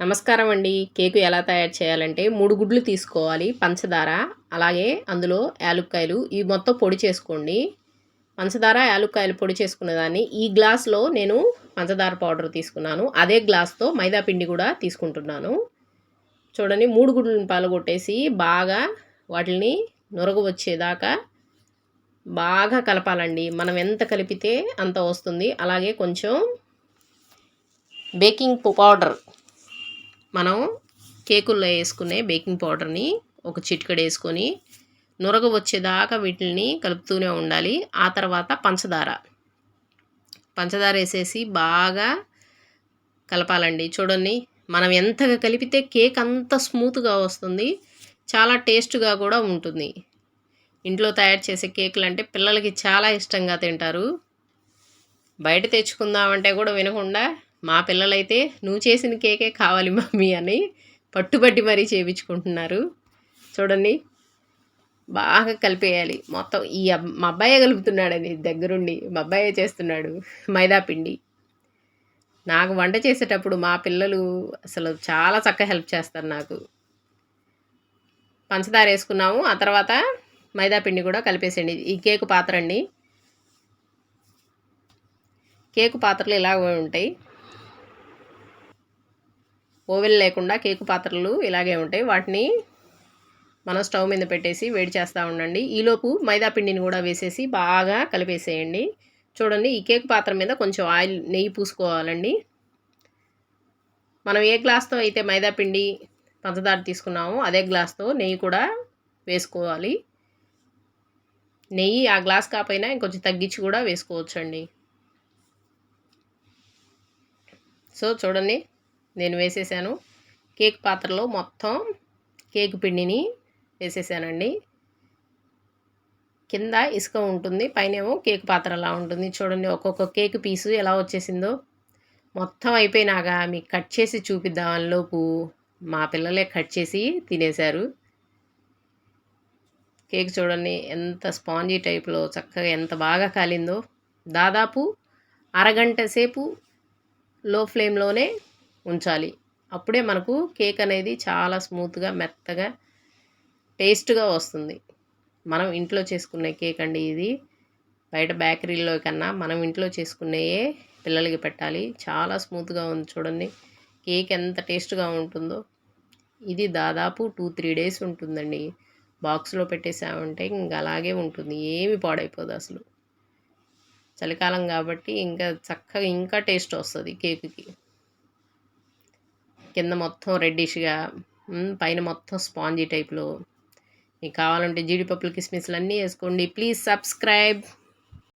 నమస్కారం అండి. కేకు ఎలా తయారు చేయాలంటే మూడు గుడ్లు తీసుకోవాలి పంచదార అలాగే అందులో యాలుక్కాయలు. ఇవి మొత్తం పొడి చేసుకోండి. పంచదార యాలుక్కాయలు పొడి చేసుకున్న దాన్ని ఈ గ్లాస్లో నేను పంచదార పౌడర్ తీసుకున్నాను. అదే గ్లాస్తో మైదా పిండి కూడా తీసుకుంటున్నాను. చూడండి మూడు గుడ్లను పాలగొట్టేసి బాగా వాటిని నొరగ వచ్చేదాకా బాగా కలపాలండి. మనం ఎంత కలిపితే అంత వస్తుంది. అలాగే కొంచెం బేకింగ్ పౌడర్ మనం కేకుల్లో వేసుకునే బేకింగ్ పౌడర్ని ఒక చిటికెడు వేసుకొని నురగ వచ్చేదాకా వీటిని కలుపుతూనే ఉండాలి. ఆ తర్వాత పంచదార. పంచదార వేసేసి బాగా కలపాలండి. చూడండి మనం ఎంతగా కలిపితే కేక్ అంత స్మూత్గా వస్తుంది. చాలా టేస్ట్గా కూడా ఉంటుంది. ఇంట్లో తయారు చేసే కేకులు అంటే పిల్లలకి చాలా ఇష్టంగా తింటారు. బయట తెచ్చుకుందామంటే కూడా వినకుండా మా పిల్లలైతే నువ్వు చేసిన కేకే కావాలి మమ్మీ అని పట్టుబట్టి మరీ చేయించుకుంటున్నారు చూడండి బాగా కలిపేయాలి. మొత్తం ఈ మా అబ్బాయే కలుపుతున్నాడని దగ్గరుండి. మా అబ్బాయే చేస్తున్నాడు మైదాపిండి నాకు వంట చేసేటప్పుడు మా పిల్లలు అసలు చాలా చక్కగా హెల్ప్ చేస్తారు నాకు. పంచదార వేసుకున్నాము ఆ తర్వాత మైదా పిండి కూడా కలిపేసేయండి. ఈ కేకు పాత్ర అండి. కేకు పాత్రలు ఇలా ఉంటాయి. ఓవెన్ లేకుండా కేకు పాత్రలు ఇలాగే ఉంటాయి. వాటిని మనం స్టవ్ మీద పెట్టేసి వేడి చేస్తూ ఉండండి. ఈలోపు మైదా పిండిని కూడా వేసేసి బాగా కలిపేసేయండి. చూడండి ఈ కేక్ పాత్ర మీద కొంచెం ఆయిల్ నెయ్యి పూసుకోవాలండి. మనం ఏ గ్లాస్తో అయితే మైదా పిండి పంచదార తీసుకున్నామో అదే గ్లాస్తో నెయ్యి కూడా వేసుకోవాలి. నెయ్యి ఆ గ్లాస్ కాకపోయినా ఇంకొంచెం తగ్గించి కూడా వేసుకోవచ్చండి. సో చూడండి నేను వేసేసాను. కేక్ పాత్రలో మొత్తం కేక్ పిండిని వేసేసానండి. కింద ఇసుక ఉంటుంది పైనేమో కేక్ పాత్ర అలా ఉంటుంది. చూడండి ఒక్కొక్క కేక్ పీసు ఎలా వచ్చేసిందో. మొత్తం అయిపోయినాక మీకు కట్ చేసి చూపిద్దామని లోపు మా పిల్లలే కట్ చేసి తినేశారు. కేక్ చూడండి ఎంత స్పాంజీ టైప్లో చక్కగా ఎంత బాగా కాలిందో. దాదాపు అరగంట సేపు లో ఫ్లేమ్లోనే ఉంచాలి. అప్పుడే మనకు కేక్ అనేది చాలా స్మూత్గా మెత్తగా టేస్ట్గా వస్తుంది. మనం ఇంట్లో చేసుకునే కేక్ అండి ఇది. బయట బేకరీలో కన్నా మనం ఇంట్లో చేసుకునేయే పిల్లలకి పెట్టాలి. చాలా స్మూత్గా ఉంది చూడండి. కేక్ ఎంత టేస్ట్గా ఉంటుందో. ఇది దాదాపు టూ త్రీ డేస్ ఉంటుందండి. బాక్స్లో పెట్టేసామంటే ఇంకా అలాగే ఉంటుంది. ఏమి పాడైపోదు అసలు. చలికాలం కాబట్టి ఇంకా చక్కగా ఇంకా టేస్ట్ వస్తుంది కేకుకి. కింద మొత్తం రెడ్డిష్గా పైన మొత్తం స్పాంజీ టైప్లో. మీకు కావాలంటే జీడిపప్పులు కిస్మిస్లు అన్నీ వేసుకోండి. Please subscribe